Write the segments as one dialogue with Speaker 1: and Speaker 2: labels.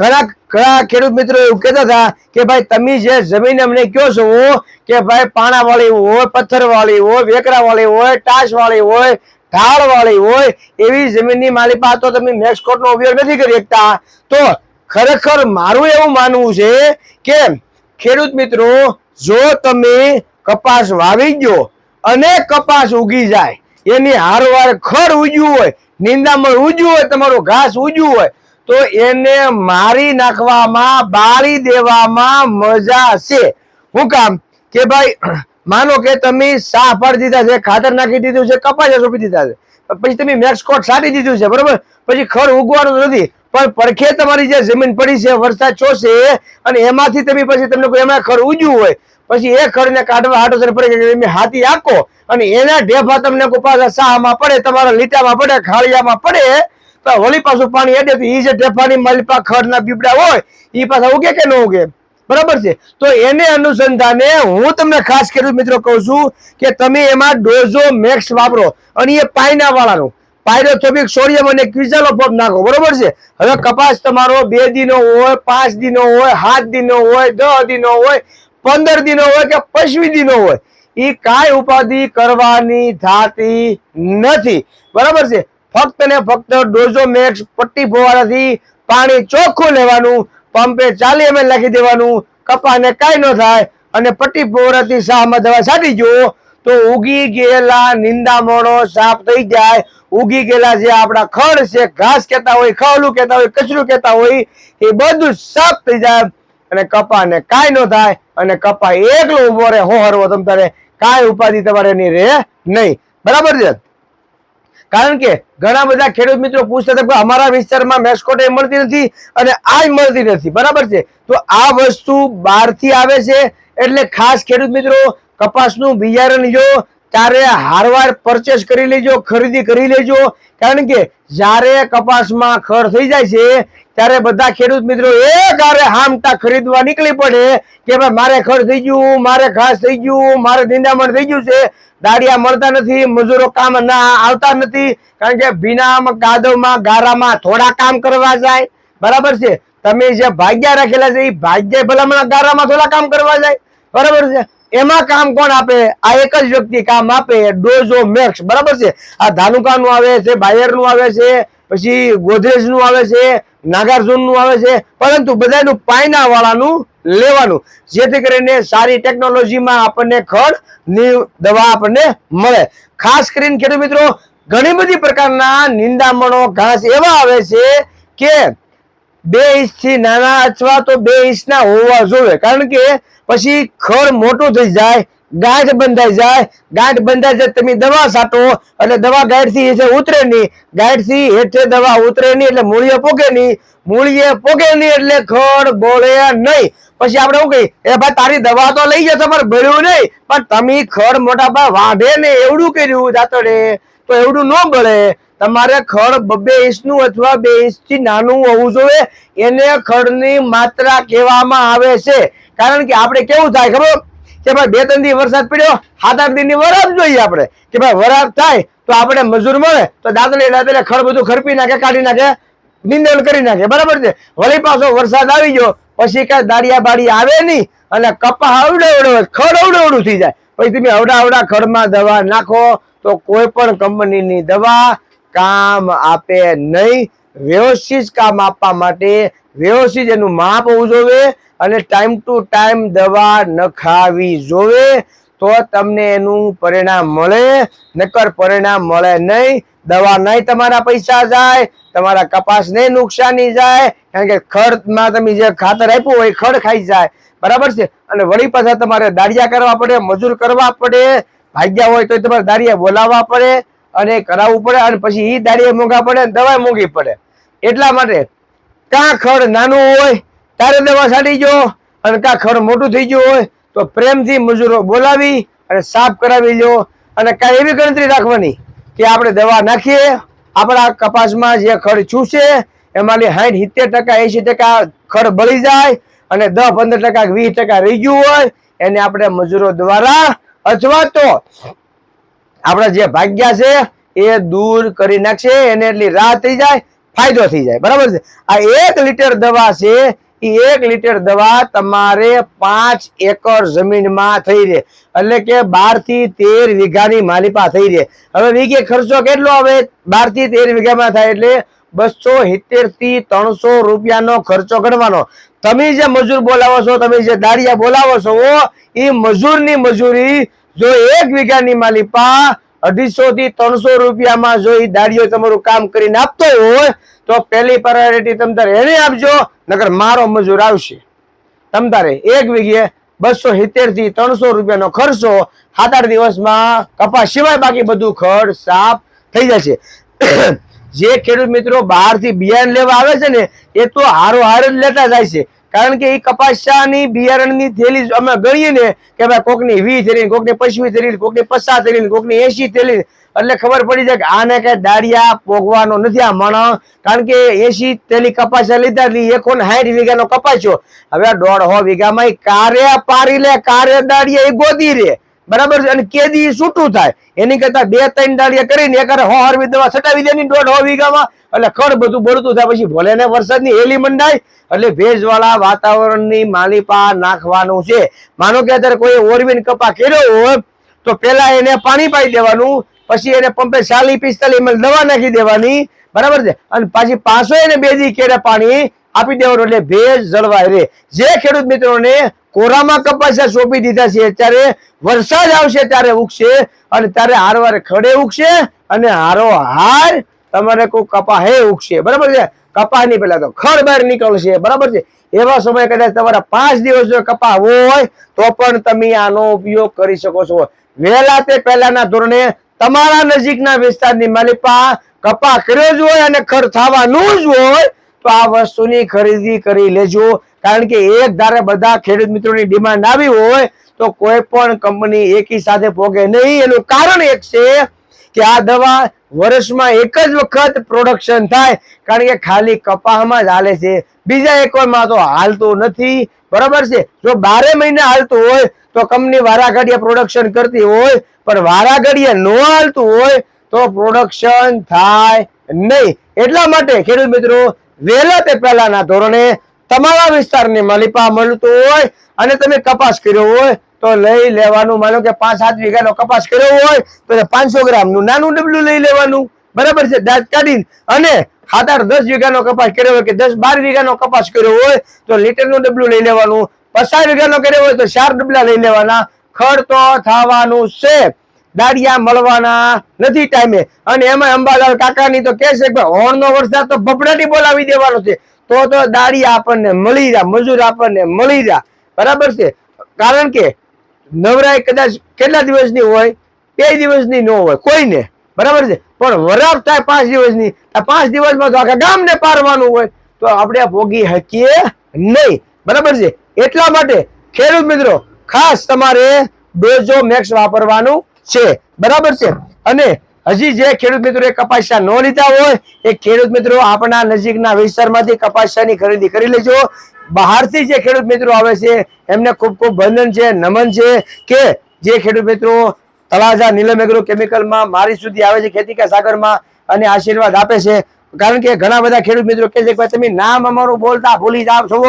Speaker 1: ઘણા ઘણા ખેડૂત મિત્રો એવું કહેતા હતા કે ભાઈ, તમે જે જમીન અમને કહો છો કે ભાઈ પાણા વાળી હોય પથ્થર વાળી હોય વેકરા વાળી હોય ટાસ વાળી હોય ઢાળ વાળી હોય, એવી જમીનની માલિપા તો તમે મેક્સકોટનો ઉપયોગ નથી કરી શકતા. તો ખરેખર મારું એવું માનવું છે કે ખેડૂત મિત્રો, જો તમે કપાસ વાવી ગયો અને કપાસ ઉગી જાય, એની હારવાર ખડ ઉગ્યું હોય, નિંદામણ ઉગ્યું હોય, તમારું ઘાસ ઉગ્યું હોય તો એને મારી નાખવામાં, બાળી દેવામાં મજા છે. શું કામ? કે ભાઈ, માનો કે તમે સા પાડી દીધા છે, ખાતર નાખી દીધું છે, કપાસ સોંપી દીધા છે. પછી તમે મેક્સકોટ સાટી દીધું છે, બરોબર? પછી ખર ઉગવાનું નથી, પણ પડખે તમારી જે જમીન પડી છે, વરસાદ ચોશે અને એમાંથી તમે પછી તમને કોઈ એમાં ખર ઉગ્યું હોય, પછી એ ખરને કાઢવા હાટો સર પડે તમે હાથી આંકો, અને એના ઢેફા તમને કોઈ પાછા સાહમાં પડે, તમારા લીટામાં પડે, ખાળિયામાં પડે તો વળી પાછું પાણી હેડે તો એ જે ઢેફાની માલિપા ખડના બીબડા હોય એ પાછા ઉગે કે ન ઉગે? બરાબર છે? તો એને અનુસંધાને હું તમને ખાસ ખેડૂત મિત્રો કહું છું કે તમે એમાં ડોઝો મેક્સ વાપરો અને એ પાયના વાળાનું પાયરોથોબિક સોડિયમ અને ક્વિઝાલો પંપ નાખો, બરોબર છે? હવે કપાસ તમારો બે દિનો હોય, પાંચ દિનો હોય, સાત દિનો હોય દસ દિનો હોય, પંદર દિનો હોય કે પચીસ દિનો હોય એ કાંઈ ઉપાધિ કરવાની થતી નથી, બરાબર છે? ફક્ત ને ફક્ત ડોઝો મેક્સ પટ્ટી ફોવાડાથી પાણી ચોખ્ખું લેવાનું, પંપે ચાલી એમ લખી દેવાનું, કપાને કાંઈ ન થાય અને પટ્ટી ફોવાડાથી સાહમાં દવા છાંટી જુઓ તો ઉગી ગયેલા નિંદામણો સાફ થઈ જાય. ઉગી ગયેલા જે આપણા ખડ છે, ઘાસ કહેતા હોય, ખવલું કહેતા હોય, કચરું કહેતા હોય, એ બધું સાફ થઈ જાય અને કપાને કાંઈ ન થાય અને કપા એકલો ઊભો રહે, હો હરવો તમ તારે. કાંઈ ઉપાધિ તમારે એની રહે નહીં. બરાબર છે? કારણ કે ઘણા બધા ખેડૂત મિત્રો પૂછતા હતા કે અમારા વિસ્તારમાં મેસ્કોટ મળતી નથી અને આ મળતી નથી. બરાબર છે? તો આ વસ્તુ બહારથી આવે છે એટલે ખાસ ખેડૂત મિત્રો કપાસનું બિયારણ જો ત્યારે હારવાર પરચેસ કરી લેજો, ખરીદી કરી લેજો. કારણ કે જ્યારે કપાસમાં ખર થઈ જાય છે ત્યારે બધા ખેડૂત મિત્રો એક હારે હામટા ખરીદવા નીકળી પડે કે ભાઈ મારે ખડ થઈ ગયું, મારે ઘાસ થઈ ગયું, મારે નિંદામણ થઈ ગયું છે. દાડિયા મળતા નથી, મજૂરો કામ ના આવતા નથી, કારણ કે ભીનામાં કાદવમાં ગારામાં થોડા કામ કરવા જાય. બરાબર છે? તમે જે ભાગ્યા રાખેલા છે, એ ભાગ્ય ભલામણ ગારામાં થોડા કામ કરવા જાય. બરાબર છે? એમાં કામ કોણ આપે? આ એક જ વ્યક્તિ કામ આપે, ડોઝો મેક્સ. બરાબર છે? આ ધાનુકાનું આવે છે, બાયરનું આવે છે પછી ગોદરેજનું આવે છે, નાગાર્જુનનું આવે છે, પરંતુ બધાનું પાયના વાળાનું લેવાનું, જેથી કરીને સારી ટેકનોલોજીમાં આપણને ખડની દવા આપણને મળે. ખાસ કરીને ખેડૂત મિત્રો, ઘણી બધી પ્રકારના નિંદામણો ઘાસ એવા આવે છે કે બે ઇંચથી નાના અથવા તો બે ઇંચના હોવા જોઈએ. કારણ કે પછી ખડ મોટું થઈ જાય ગાંઠ બંધાઈ જાય ગાંઠ બંધાઈ જાય તમે દવા સાટો એટલે દવા ગાંઠથી હેઠે ઉતરે નહીં ગાંઠથી હેઠે દવા ઉતરે નહીં, એટલે મૂળીએ પોકે નહીં. મૂળીએ પોકે નહીં એટલે ખડ બોળે નહીં. પછી આપણે શું કહીએ? એ ભાઈ, તારી દવા તો લઈ જાય તમારે ભર્યું નહીં. પણ તમે ખડ મોટા ભાઈ વાઢે ને એવડું કર્યું દાતડે તો એવડું ન બળે. તમારે ખડ બબે ઇંચનું અથવા બે ઇંચથી નાનું હોવું જોઈએ. એને ખડની માત્રા કહેવામાં આવે છે. કારણ કે આપણે કેવું થાય ખબર? કે ભાઈ બે ત્રણ દી વરસાદ પડ્યો, સાત આઠ દિનની વરાપ જોઈએ આપણે. કે ભાઈ વરાપ થાય તો આપણે મજૂર મળે, તો દાદલે દાદલે ખડ બધું ખરપી નાખે, કાઢી નાખે, નિંદણ કરી નાખે. બરાબર છે? વળી પાછો વરસાદ આવી ગયો, પછી કઈ દાડિયા બાડી આવે નહીં અને કપા અવડે અવડે ખડ અવડે અવડું થઈ જાય. પછી તમે અવડા અવડા ખડમાં દવા નાખો તો કોઈ પણ કંપનીની દવા કામ આપે નહીં. વ્યવસ્થિત કામ આપવા માટે વ્યવસ્થિત એનું માપ હોવું જોઈએ અને ટાઈમ ટુ ટાઈમ દવા નખાવી જોવે તો તમને એનું પરિણામ મળે. નકર પરિણામ મળે નહીં. દવા નહીં તમારા પૈસા જાય, તમારા કપાસ નહીં નુકસાની જાય, કારણ કે ખડમાં તમે જે ખાતર આપ્યું હોય ખડ ખાઈ જાય. બરાબર છે? અને વળી પાછા તમારે દાળિયા કરવા પડે, મજૂર કરવા પડે, ભાગ્યા હોય તો તમારે દાળિયા બોલાવવા પડે અને કરાવવું પડે અને પછી એ દાળિયા મોંઘા પડે અને દવા મોંઘી પડે. એટલા માટે કાં ખડ નાનું હોય, તારે દવા સાડી જો અને કાં ખડ મોટું થઈ ગયું હોય, તો પ્રેમથી મજૂરો બોલાવી અને સાફ કરાવી લો અને કાંઈ એવી ગણતરી રાખવાની કે આપણે દવા નાખીએ, આપણા કપાસમાં જે ખડ છૂશે એમાંથી સાઠ સિત્તેર ટકા એંસી ટકા ખડ બળી જાય અને દસ પંદર ટકા, વીસ ટકા રહી ગયું હોય, એને આપણે મજૂરો દ્વારા અથવા તો આપણા જે ભાગ્યા છે, એ દૂર કરી નાખશે, એને એટલી રાહ થઈ જાય ફાયદો થઈ જાય. બરાબર છે? આ એક લીટર દવા છે એ એક લીટર દવા તમારે પાંચ એકર જમીનમાં થઈ રહે. એટલે કે બારથી તેર વીઘાની માલિપા થઈ રહે. હવે વીઘે ખર્ચો કેટલો આવે? બારથી તેર વીઘામાં થાય એટલે બસો સિત્તેરથી ત્રણસો રૂપિયાનો ખર્ચો ગણવાનો તમે જે મજૂર બોલાવો છો, તમે જે દાળિયા બોલાવો છો એ મજૂરની મજૂરી જો એક વીઘાની માલિપા અઢીસો થી ત્રણસો રૂપિયામાં જો એ દાડીઓ તમારું કામ કરીને આપતો હોય, તો પહેલી પ્રાયોરિટી તમ તારે એને આપજો, નકર મારો મજૂર આવશે. તમ તારે એક વીઘે બસો સિત્તેરથી ત્રણસો રૂપિયાનો ખર્ચો સાત આઠ દિવસમાં કપાસ સિવાય બાકી બધું ખડ સાફ થઈ જશે. જે ખેડૂત મિત્રો બહારથી બિયારણ લેવા આવે છે ને, એ તો હારો હાર જ લેતા જાય છે. કારણ કે એ કપાસિયાની બિયારણની થેલી અમે ગણીએ ને કે ભાઈ કોકની વી થેલી, કોકની પચવી થેલી, કોકની પચાસ થેલી, કોકની એસી થેલી. એટલે ખબર પડી જાય કે આને કઈ દાડિયા પોગવાનો નથી આ માણસ કારણ કે એસી થેલી કપાસિયા લીધા એટલે એકો ને સાઠ વીઘાનો કપાસ્યો. હવે દોઢ વીઘામાં કારે પારી લે, કારે દાડિયા એ ગોદી રે. બરાબર છે? અને કેદી છૂટું થાય. એની કરતા બે, ત્રણ દાળિયા કરીને એકારે હો હરવી દવા છટાવી દે દોઢ હો વીઘામાં. એટલે ખડ બધું બળતું થાય. પછી ભલે ને વરસાદની હેલી મંડાય, એટલે ભેજવાળા વાતાવરણની માલિપા નાખવાનું છે. માનો કે અત્યારે કોઈ ઓરવીન કપા કર્યો હોય, તો પેલા એને પાણી પાઈ દેવાનું, પછી એને પંપે ચાલી પિસ્તાલીસ ml દવા નાખી દેવાની. બરાબર છે? અને પાછી પાછો એને બે દી કેરે પાણી આપી દેવાનો એટલે ભેજ જળવાય રે જે ખેડૂત મિત્રોને કોરામાં કપાસિયા સોંપી દીધા છે, ત્યારે વરસાદ આવશે, ત્યારે ઉગશે અને ત્યારે હારવારે ખડે ઉગશે અને હારો હાર તમારે કોઈ કપા હે ઉગશે. બરાબર છે? કપાની પેલા તો ખડ બહાર નીકળશે. બરાબર છે? એવા સમય કદાચ તમારા પાંચ દિવસ જો કપા હોય, તો પણ તમે આનો ઉપયોગ કરી શકો છો. વહેલા તે પહેલાના ધોરણે તમારા નજીકના વિસ્તારની માલિપા કપા કર્યો જ હોય અને ખડ થવાનું જ હોય આ વસ્તુની ખરીદી કરી લેજો. કારણ કે એક ધારે બધા ખેડૂત મિત્રોની ડિમાન્ડ આવી હોય તો કોઈ પણ કંપની એકી સાથે પોગે નહીં. એનું કારણ એક છે કે આ દવા વર્ષમાં એક જ વખત પ્રોડક્શન થાય. કારણ કે ખાલી કપાસમાં જ હાલે છે. બીજા એકમાં તો હાલતું નથી. બરાબર છે? જો બારે મહિને હાલતું હોય તો કંપની વારા ઘડીએ પ્રોડક્શન કરતી હોય. પણ વારા ઘડીએ ન હાલતું હોય તો પ્રોડક્શન થાય નહીં. એટલા માટે ખેડૂત મિત્રો વહેલા તે પહેલાના ધોરણે તમારા વિસ્તારની માલિપા મળતું હોય અને તમે કપાસ કર્યો હોય તો લઈ લેવાનું. માનો કે પાંચ સાત વીઘાનો કપાસ કર્યો હોય તો પાંચસો ગ્રામનું નાનું ડબલું લઈ લેવાનું. બરાબર છે? દાંત કાઢીને અને આઠ દસ વીઘાનો કપાસ કર્યો હોય કે દસ બાર વીઘાનો કપાસ કર્યો હોય તો લીટરનું ડબલું લઈ લેવાનું. પચાસ વીઘાનો કર્યો હોય તો ચાર ડબલા લઈ લેવાના. તો થવાનું છે. દાડિયા મળવાના નથી ટાઈમે અને એમાં અંબાલાલ કાકાની તો કે છે કે હોણનો વરસાદ તો ભપડાટી બોલાવી દેવાનો છે. તો તો દાડિયા આપણને મળી રહ્યા, મજૂર આપણને મળી રહ્યા. બરાબર છે? કારણ કે નવરાય કદાચ કેટલા દિવસની હોય? બે દિવસની ન હોય, કોઈને? બરાબર છે? પણ વરાપ થાય પાંચ દિવસની પાંચ દિવસમાં તો આખા ગામને પારવાનું હોય. તો આપણે ભોગી શકીએ નહીં. બરાબર છે? એટલા માટે ખેડૂત મિત્રો, ખાસ તમારે ડોઝો મેક્સ વાપરવાનું છે. બરાબર છે? અને હજી જે ખેડૂત મિત્રો એ કપાસિયા ન લીધા હોય, એ ખેડૂત મિત્રો આપણા નજીકના વિસ્તારમાંથી કપાસિયાની ખરીદી કરી લેજો. બહારથી જે ખેડૂત મિત્રો આવે છે, એમને ખૂબ ખૂબ બંધન છે, નમન છે કે જે ખેડૂત મિત્રો તળાજા નીલમ એગ્રો કેમિકલમાં મારી સુધી આવે છે ખેતી કા સાગરમાં અને આશીર્વાદ આપે છે. કારણ કે ઘણા બધા ખેડૂત મિત્રો કહે છે કે તમે નામ અમારું બોલતા ભૂલી જાવ છો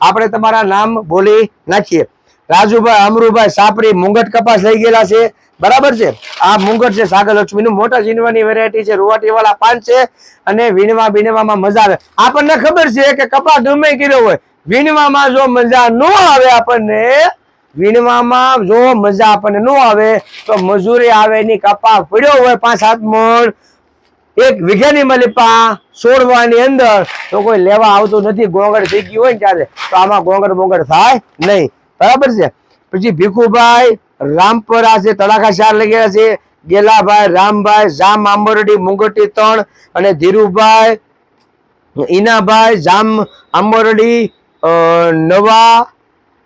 Speaker 1: આપણે તમારા નામ બોલી નાખીએ. રાજુભાઈ, અમરુભાઈ, સાપરી, મુંગટ કપાસ લઈ ગયેલા છે. બરાબર છે? આ મુંગટ છે સાગર લક્ષ્મીનું મોટા ઝીણવાની વેરાયટી છે. રૂવાટી વાળા પાન છે અને વીણવા બીણવામાં મજા આવે. આપણને ખબર છે કે કપાસ ગમે કર્યો હોય. વીણવામાં જો મજા ન આવે આપણને, વીણવામાં જો મજા આપણને ન આવે, તો મજૂરી આવે ની કપા પડ્યો હોય પાંચ સાત મણ. એક વીઘાની મલિપા છોડવાની અંદર. તો કોઈ લેવા આવતું નથી. ગોંગડ થઈ ગયું હોય ને ત્યારે. તો આમાં ગોંગડ બોંગડ થાય નહીં. બરાબર છે? પછી ભીખુભાઈ રામપરા છે તળાખા ચાર ગયા છે. ગેલાભાઈ, રામભાઈ, જામ આંબરડી, મુંગટી ત્રણ અને ધીરુભાઈ, ઈનાભાઈ, જામ આંબરડી નવા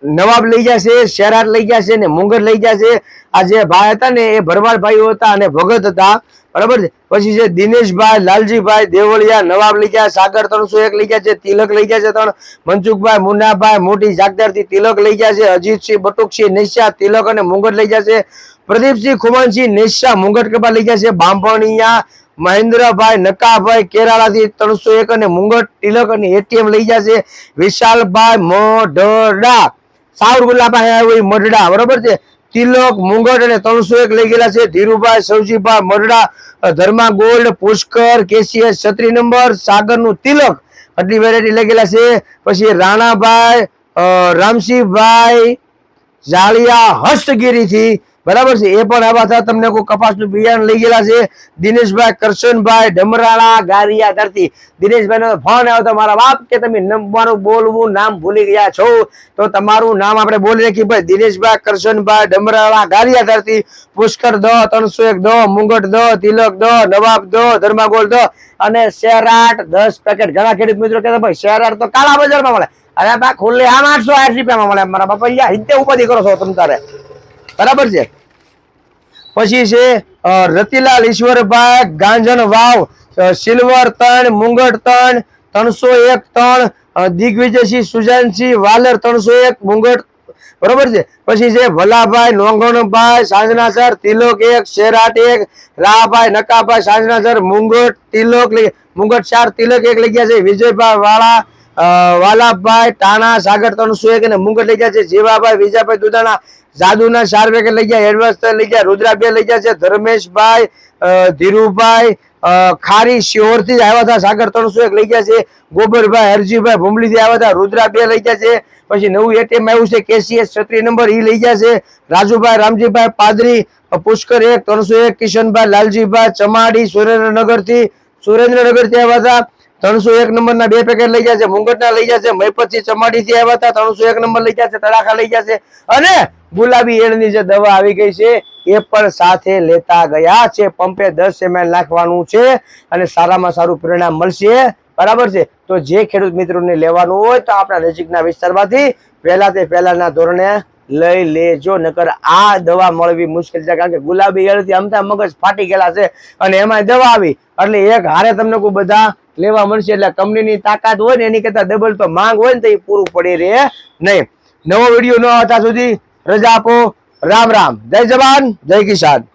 Speaker 1: નવાબ લઈ છે શેરાટ લઈ છે ને મુંગર લઈ છે આ જે ભાઈ હતા ને એ ભરવાડ ભાઈઓ હતા અને ભગત હતા. બરાબર છે? પછી છે દિનેશભાઈ, લાલજીભાઈ, દેવળિયા, નવાબ લઈ ગયા, સાગર ત્રણસો એક લઈ ગયા છે, તિલક લઈ ગયા છે ત્રણ. મનસુખભાઈ, મુન્નાભાઈ, મોટી જાગદારથી તિલક લઈ ગયા છે, અજીતસિંહ, બટુકસિંહ, નિશા, તિલક અને મુંગટ લઈ ગયા છે. પ્રદીપસિંહ, ખુમાનસિંહ, નિશા મુંગટ કપા લઈ ગયા છે. બાંભણિયા, મહેન્દ્રભાઈ નકાભાઈ કેરાળાથી ત્રણસો એક અને મુંગટ તિલક અને એટીએમ લઈ ગયા છે. વિશાલભાઈ મોઢડા. સાવરગુલ્લાભાઈ આવ્યો એ મઢડા, બરોબર છે? તિલક, મુંગટ અને ત્રણસો એક લઈ ગયેલા છે. ધીરુભાઈ સવજીભાઈ મરડા ધર્મા ગોલ્ડ, પુષ્કર, કેસીએસ, છત્રી નંબર, સાગરનું તિલક આટલી વેરાયટી લઈ ગયેલા છે. પછી રાણાભાઈ રામસિંહભાઈ, જાળિયા હસ્તગીરીથી બરાબર છે? એ પણ આવા હતા તમને કોઈ કપાસનું બિયારણ લઈ ગયેલા છે. દિનેશભાઈ કરશનભાઈ ડમરાળા ગારિયા ધરતી. દિનેશભાઈ નો ફોન આવ્યો મારા બાપ, કે તમે નમ- મારું બોલવું નામ ભૂલી ગયા છો? તો તમારું નામ આપણે બોલી રાખી ભાઈ, દિનેશભાઈ કરશનભાઈ ડમરાળા ગારિયા ધરતી. પુષ્કર દ, ત્રણસો એક દ, મુંગટ દ, તિલક દ, નવાબ દ, ધર્માગોળ દ અને શેરાટ દસ પેકેટ ઘણા ખેડૂત મિત્રો કહેતા ભાઈ શેરાટ તો કાળા બજારમાં મળે. અરે બા ખુલ્લે આમ આઠસો આઠ રૂપિયામાં મળે. મારા બાપા, અહીંયા હિતે ઉપાધિ કરો છો તમે તારે. બરાબર છે? પછી છે રતિલાલ, ઈશ્વરભાઈ, ગાંજન વાવ સિલ્વર ત્રણ મુંગટ ત્રણ ત્રણસો એક ત્રણ દિગ્વિજયસિંહ, સુજાનસિંહ, વાલર ત્રણસો એક, મુંગટ, બરોબર છે? પછી છે, ભલાભાઈ નોંગણભાઈ સાંજનાસર, તિલોક એક, શેરાટ એક રાહભાઈ નકાભાઈ, સાંજનાસર, મુંગટ, તિલોક મુંગટ ચાર, તિલક એક લઈ ગયા છે, વિજયભાઈ વાળા વાલાભાઈ, ટાણા, સાગર ત્રણસો એક અને મુંગટ લઈ ગયા છે. જીવાભાઈ, વિજાભાઈ દુધાણા જાદુના ચાર લઈ ગયા એડવાન્સ લઈ ગયા રુદ્રા બે લઈ ગયા છે, ધર્મેશભાઈ ધીરુભાઈ ખારી, શિહોરથી આવ્યા હતા. સાગર ત્રણસો એક લઈ ગયા છે. ગોબરભાઈ, હરજીભાઈ, ભૂમલીથી આવ્યા હતા. રુદ્રા બે લઈ ગયા છે. પછી નવું એટીએમ આવ્યું છે. કેસીએસ છત્રી નંબર એ લઈ ગયા છે. રાજુભાઈ, રામજીભાઈ, પાદરી પુષ્કર એક ત્રણસો એક કિશનભાઈ, લાલજીભાઈ, ચમાડી, સુરેન્દ્રનગરથી સુરેન્દ્રનગરથી આવ્યા હતા. ત્રણસો એક નંબર ના બે પેકેટ લઈ છે, મુંગટના લઈ જશે મહીપતથી ચમાડી થી આવ્યા હતા, ત્રણસો એક નંબર લઈ છે, તડાખા લઈ છે અને ગુલાબી એળની જે દવા આવી ગઈ છે એ પણ સાથે લેતા ગયા છે, પંપે દસ એમએલ નાખવાનું છે અને સારામાં સારું પરિણામ મળશે. બરાબર છે? તો જે ખેડૂત મિત્રોને લેવાનું હોય તો આપણા નજીકના વિસ્તારમાંથી પહેલા તે પહેલાના ધોરણે લઈ લેજો, નકર આ દવા મળવી મુશ્કેલ છે, કારણ કે ગુલાબી એળથી અમતા મગજ ફાટી ગયેલા છે અને એમાં દવા આવી. એટલે એક હારે તમને કોઈ બધા લેવા મળશે એટલે કંપનીની તાકાત હોય ને એની કરતા ડબલ તો માંગ હોય ને તો એ પૂરું પડી રહે નહીં. નવો વીડિયો ન હતા સુધી રજા આપો. રામ રામ. જય જવાન, જય કિસાન.